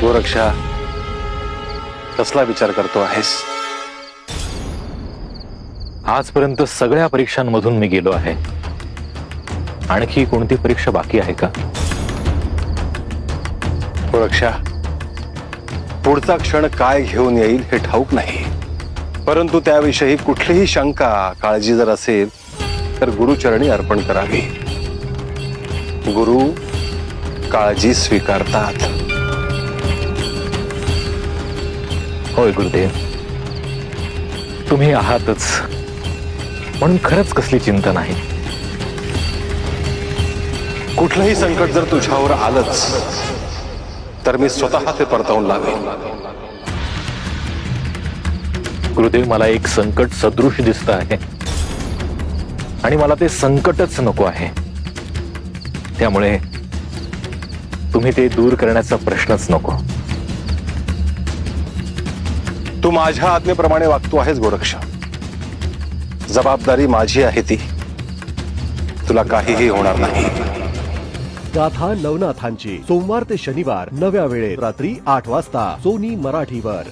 गोरक्षा कसला विचार करतो आहेस? आजपर्यंत सगळ्या परीक्षांमधून मी गेलो आहे. आणखी कोणती परीक्षा बाकी आहे का? हो गोरक्षा पुढचा क्षण काय घेऊन येईल हे ठाऊक नाही. परंतु त्याविषयी कुठलीही शंका काळजी जर असेल तर गुरुचरणी अर्पण करावी. गुरु काळजी स्वीकारतात. होय गुरुदेव. तुम्ही आहातच. म्हणून खरंच कसली चिंता नाही. कुठलंही संकट जर तुझ्यावर आलंच तर मी स्वतः ते परतवून लावेन गुरुदेव मला एक संकट सदृश दिसत आहे. आणि मला ते संकटच नको आहे. त्यामुळे तुम्ही ते दूर करण्याचा प्रश्नच नको. तू माझ्या आज्ञेप्रमाणे वागतो आहेस गोरक्ष. जबाबदारी माझी आहे ती. तुला काहीही होणार नाही. गाथा नवनाथांची. सोमवार ते शनिवार नव्या वेळेत रात्री आठ वाजता. सोनी मराठीवर.